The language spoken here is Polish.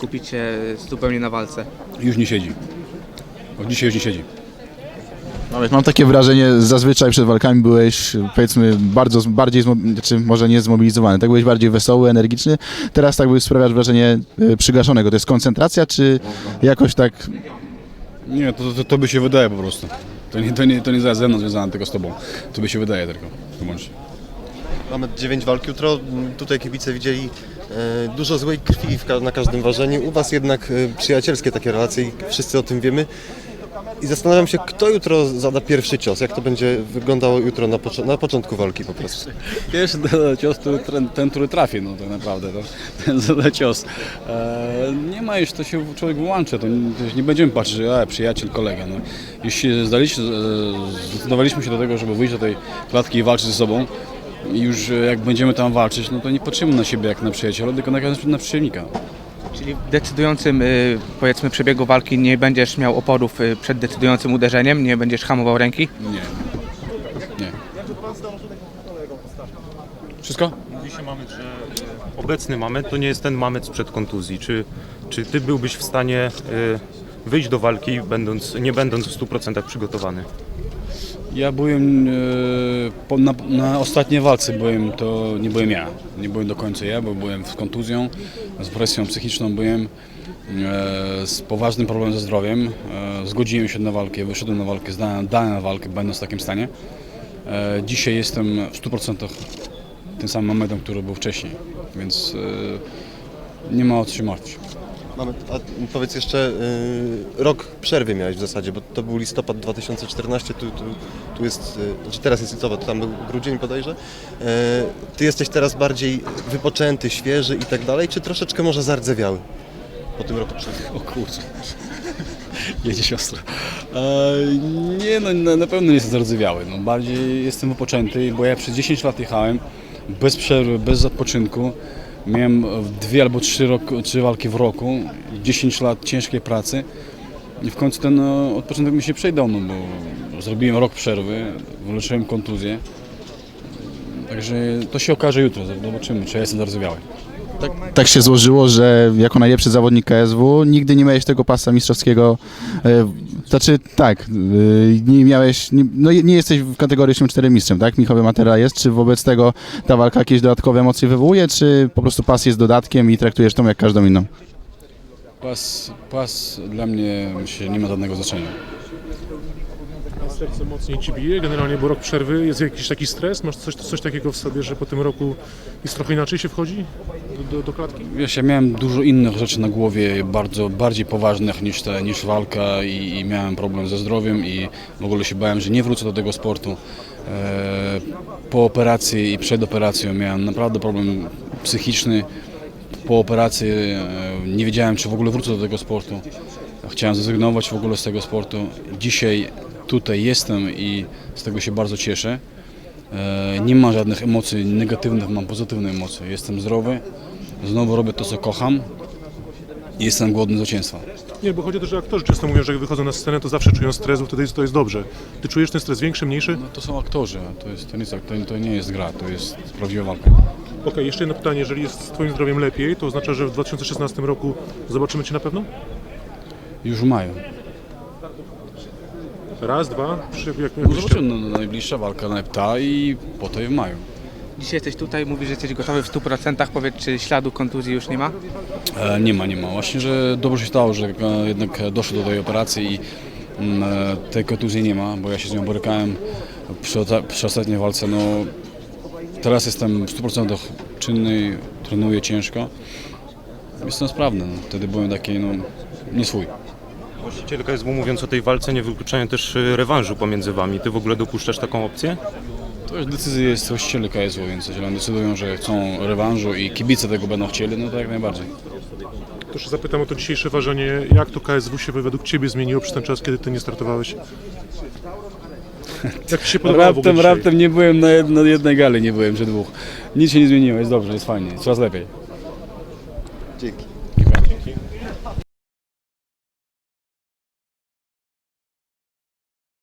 Kupić się zupełnie na walce. Już nie siedzi. Od dzisiaj już nie siedzi. Nawet mam takie wrażenie, zazwyczaj przed walkami byłeś powiedzmy bardzo, bardziej, zmo- znaczy może nie zmobilizowany, tak byłeś bardziej wesoły, energiczny, teraz tak byś sprawiasz wrażenie y, przygaszonego. To jest koncentracja, czy jakoś tak Nie, to, to, to by się wydaje po prostu. To nie, to nie, to nie jest ze mną związane, tylko z tobą. To by się wydaje tylko. Wyłącznie. Mamy 9 walk jutro. Tutaj kibice widzieli e, dużo złej krwi na każdym ważeniu. U Was jednak e, przyjacielskie takie relacje i wszyscy o tym wiemy. I zastanawiam się, kto jutro zada pierwszy cios. Jak to będzie wyglądało jutro na, na początku walki po prostu. Pierwszy cios, który, ten, ten, który trafi, no tak naprawdę, to, ten zada cios. E, nie ma już, to się człowiek wyłącza, to nie, nie będziemy patrzeć, że a, przyjaciel, kolega. No. Jeśli zdaliśmy, e, zdecydowaliśmy się do tego, żeby wyjść do tej klatki i walczyć ze sobą, i już e, jak będziemy tam walczyć, no to nie patrzymy na siebie jak na przyjaciela, tylko na, na przeciwnika. Czyli w decydującym y, powiedzmy przebiegu walki nie będziesz miał oporów y, przed decydującym uderzeniem, nie będziesz hamował ręki. Nie. Nie. Wszystko? Dzisiaj mamy, że obecny Mamet to nie jest ten Mamet sprzed kontuzji. Czy, czy ty byłbyś w stanie y, wyjść do walki, będąc, nie będąc w 100% przygotowany? Ja byłem e, na, na ostatniej walce byłem, to nie byłem ja. Nie byłem do końca ja, bo byłem z kontuzją, z presją psychiczną byłem, e, z poważnym problemem ze zdrowiem. E, zgodziłem się na walkę, wyszedłem na walkę, zdałem, dałem na walkę, będąc w takim stanie. E, dzisiaj jestem w 100% tym samym momentem, który był wcześniej, więc e, nie ma o co się martwić. Mamy, a powiedz jeszcze, y, rok przerwy miałeś w zasadzie, bo to był listopad 2014, tu, tu, tu jest, y, znaczy teraz jest listopad, to tam był grudzień bodajże. Y, ty jesteś teraz bardziej wypoczęty, świeży i tak dalej, czy troszeczkę może zardzewiały po tym roku przerwy? O kurczę. Jedzie siostra. E, nie, no na, na pewno nie jestem zardzewiały. No, bardziej jestem wypoczęty, bo ja przez 10 lat jechałem bez przerwy, bez odpoczynku. Miałem dwie albo trzy, rok, trzy walki w roku, 10 lat ciężkiej pracy. I w końcu ten no, odpoczynek mi się przydał, no, bo zrobiłem rok przerwy, wyleczyłem kontuzję. Także to się okaże jutro, zobaczymy, czy ja jestem zardzewiały. Tak się złożyło, że jako najlepszy zawodnik KSW nigdy nie miałeś tego pasa mistrzowskiego, e, znaczy tak, e, nie miałeś, nie, no nie jesteś w kategorii 4 mistrzem, tak? Michał Matera jest, czy wobec tego ta walka jakieś dodatkowe emocje wywołuje, czy po prostu pas jest dodatkiem i traktujesz tą jak każdą inną? Pas, pas dla mnie myślę, nie ma żadnego znaczenia. Serce mocniej ci bije, generalnie, bo rok przerwy, jest jakiś taki stres? Masz coś, coś takiego w sobie, że po tym roku jest trochę inaczej się wchodzi do, do, do klatki? Wiesz, ja miałem dużo innych rzeczy na głowie, bardzo bardziej poważnych niż, te, niż walka i, i miałem problem ze zdrowiem i w ogóle się bałem, że nie wrócę do tego sportu. E, po operacji i przed operacją miałem naprawdę problem psychiczny. Po operacji e, nie wiedziałem, czy w ogóle wrócę do tego sportu. Chciałem zrezygnować w ogóle z tego sportu. Dzisiaj tutaj jestem i z tego się bardzo cieszę. E, Nie mam żadnych emocji negatywnych, mam pozytywne emocje. Jestem zdrowy, znowu robię to, co kocham i jestem głodny zwycięstwa. Nie, bo chodzi o to, że aktorzy często mówią, że jak wychodzą na scenę, to zawsze czują stres, wtedy to jest dobrze. Ty czujesz ten stres większy, mniejszy? No to są aktorzy, to, jest, to, nie, jest, to, nie jest gra, to jest prawdziwa walka. Okej, jeszcze jedno pytanie. Jeżeli jest z twoim zdrowiem lepiej, to oznacza, że w 2016 roku zobaczymy cię na pewno? Już w maju. Raz, dwa, trzy, jak, No zobaczymy, no, najbliższa walka na ta i potem w maju. Dzisiaj jesteś tutaj, mówisz, że jesteś gotowy w 100%. Powiedz, czy śladu kontuzji już nie ma? E, nie ma, nie ma. Właśnie, że dobrze się stało, że e, jednak doszło do tej operacji i mm, e, tej kontuzji nie ma, bo ja się z nią borykałem przy, ota- przy ostatniej walce. No, teraz jestem w 100% czynny, trenuję ciężko. Jestem sprawny. No. Wtedy byłem taki no, nie swój. Właściciel KSW mówiąc o tej walce nie wykluczają też y, rewanżu pomiędzy wami. Ty w ogóle dopuszczasz taką opcję? To już decyzja jest właścicieli KSW, więc jeżeli oni decydują, że chcą rewanżu i kibice tego będą chcieli, no to jak najbardziej. To jeszcze zapytam o to dzisiejsze ważenie. Jak to KSW się według ciebie zmieniło przez ten czas, kiedy ty nie startowałeś? Jak ci się podobało Raptem, raptem nie byłem na, jed, na jednej gali, nie byłem, czy dwóch. Nic się nie zmieniło, jest dobrze, jest fajnie, coraz lepiej. Dzięki.